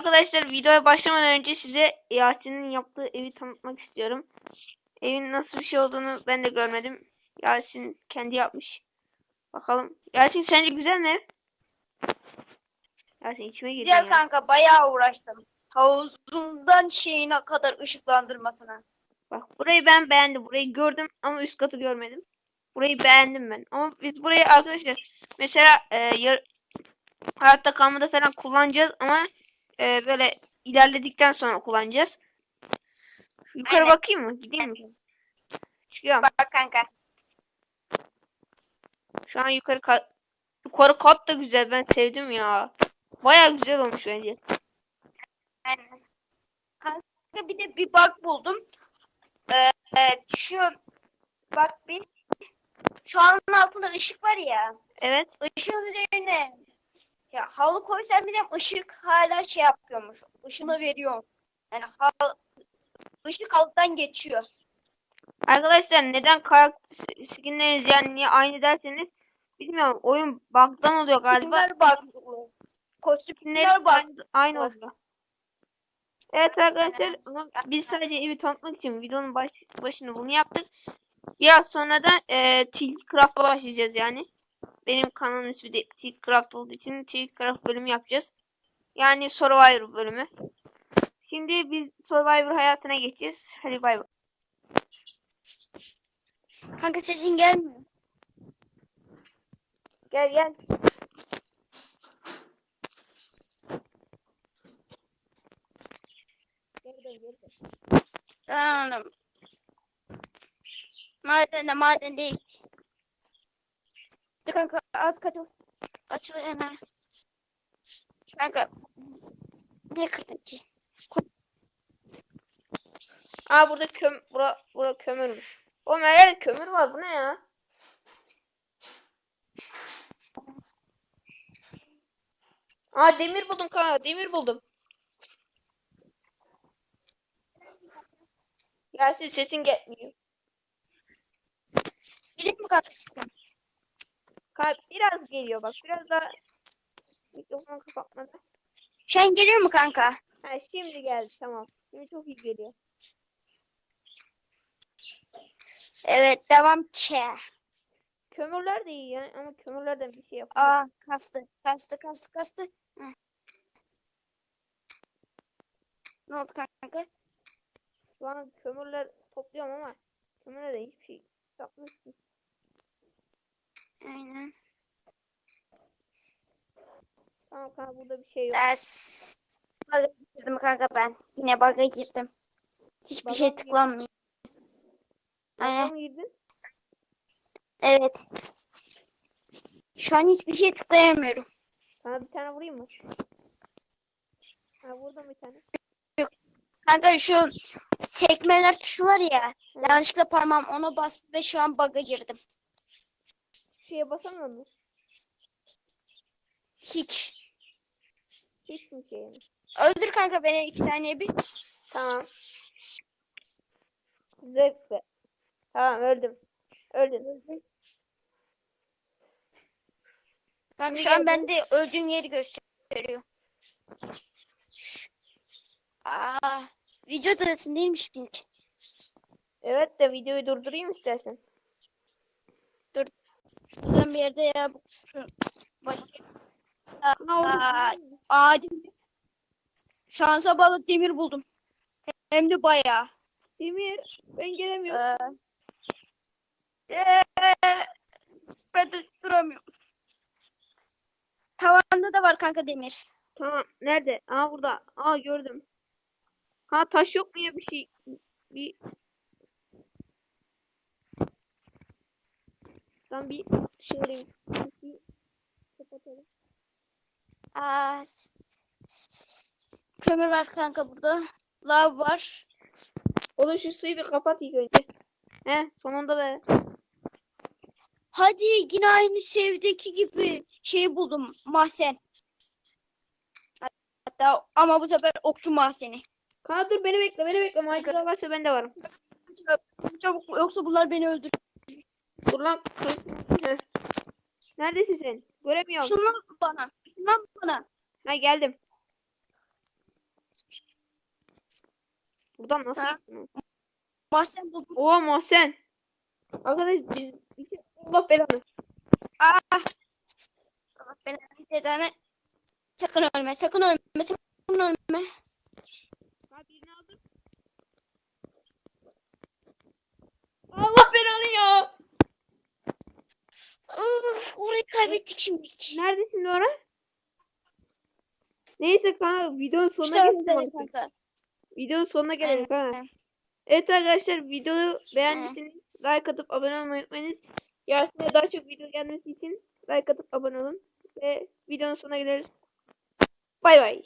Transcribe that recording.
Arkadaşlar videoya başlamadan önce size Yasin'in yaptığı evi tanıtmak istiyorum. Evin nasıl bir şey olduğunu ben de görmedim. Yasin kendi yapmış. Bakalım. Yasin sence güzel mi ev? Yasin içime girdin Güzel ya. kanka bayağı uğraştım. Havuzundan şeyine kadar ışıklandırmasına. Bak burayı ben beğendim. Burayı gördüm ama üst katı görmedim. Burayı beğendim ben. Ama biz burayı arkadaşlar mesela e, yar- hayatta kalmada falan kullanacağız ama e, böyle ilerledikten sonra kullanacağız. Yukarı Aynen. bakayım mı? Gideyim mi? Çıkıyorum. Bak kanka. Şu an yukarı kat yukarı kat da güzel. Ben sevdim ya. Baya güzel olmuş bence. Aynen. Kanka bir de bir bug buldum. Ee, e, şu bak bir şu anın altında ışık var ya. Evet. Işığın üzerine ya halı koysan bile ışık hala şey yapıyormuş. Işını veriyor. Yani hal, ışık alttan geçiyor. Arkadaşlar neden karakter skinleriniz yani niye aynı derseniz bilmiyorum. Oyun bug'dan oluyor galiba. Kostümler bug. aynı, oluyor. Evet arkadaşlar biz sadece evi tanıtmak için videonun baş, başını bunu yaptık. Biraz sonra da e, Tiltcraft'a başlayacağız yani. Benim kanalım ismi de Tiltcraft olduğu için Tiltcraft bölümü yapacağız. Yani Survivor bölümü. Şimdi biz Survivor hayatına geçeceğiz. Hadi bay bay. Kanka sesin gelmiyor. Gel gel. Tamam. Maden de maden değil. Dur kanka az katıl. Açıl hemen. Kanka. Ne kırdın ki? Aa burada köm bura, bura kömürmüş. Her yerde kömür var. Bu ne ya? Aa demir buldum kanka. Demir buldum. Yasin sesin gelmiyor. Gireyim mi kanka Kanka biraz geliyor bak. Biraz daha mikrofonu kapatmadı. Şu an geliyor mu kanka? Ha şimdi geldi tamam. Şimdi çok iyi geliyor. Evet devam ki. Kömürler de iyi yani ama kömürlerden bir şey yapıyor. Aa kastı. Kastı kastı kastı. Heh. Ne oldu kanka? Şu an kömürler topluyorum ama kömürlerden hiçbir şey yapmıyorsun. Aynen. Kanka burada bir şey yok. Ders. Bug'a girdim kanka ben. Yine bug'a girdim. Hiçbir Bug'a şey tıklanmıyor. Aynen. mı girdin? Evet. Şu an hiçbir şey tıklayamıyorum. Sana bir tane vurayım mı? Ha vurdum bir tane. Kanka şu sekmeler tuşu var ya. Yanlışlıkla parmağım ona bastı ve şu an bug'a girdim. Şeye basamıyor musun? Hiç. Hiç mi şey? Öldür kanka beni iki saniye bir. Tamam. Zevk be. Tamam öldüm. Öldün. Kanka Ne şu an bende öldüğüm yeri gösteriyor. Aa, videodasın değilmiş ilk. Evet de videoyu durdurayım istersen. Şuradan bir yerde ya. Şu, Aa, aa, demir. Şansa bağlı demir buldum. Hem de bayağı. Demir. Ben gelemiyorum. Ee, ee, ben de duramıyorum. Tavanda da var kanka demir. Tamam. Nerede? Aa burada. Aa gördüm. Ha taş yok mu ya bir şey? Bir Ben bir şey alayım. Bir kapatalım. Aa, kömür var kanka burada. Lav var. Oğlum şu suyu bir kapat ilk önce. He sonunda be. Hadi yine aynı sevdeki gibi şey buldum. Mahzen. Hatta ama bu sefer okçu mahzeni. Kanka dur beni bekle beni bekle. Minecraft varsa ben de varım. Çabuk, çabuk yoksa bunlar beni öldürür. Dur lan. Neredesin sen? Göremiyorum. Şundan bana. Şundan bana. Ha geldim. buradan nasıl Ha. Mahsen buldum. Oha Mahsen. Arkadaş biz Allah belanı. Ah. Allah belanı cezanı. Sakın ölme, sakın ölme, sakın ölme. Ha birini aldım. Allah belanı ya. Uf, orayı kaybettik şimdi. Neredesin Dora? Neyse kanka videonun sonuna İşte orada artık. kanka. Videonun sonuna gelelim kanka. Aynen. Evet arkadaşlar videoyu beğendiyseniz like atıp abone olmayı unutmayınız. Yasin'e daha çok video gelmesi için like atıp abone olun. Ve videonun sonuna geliriz. Bay bay.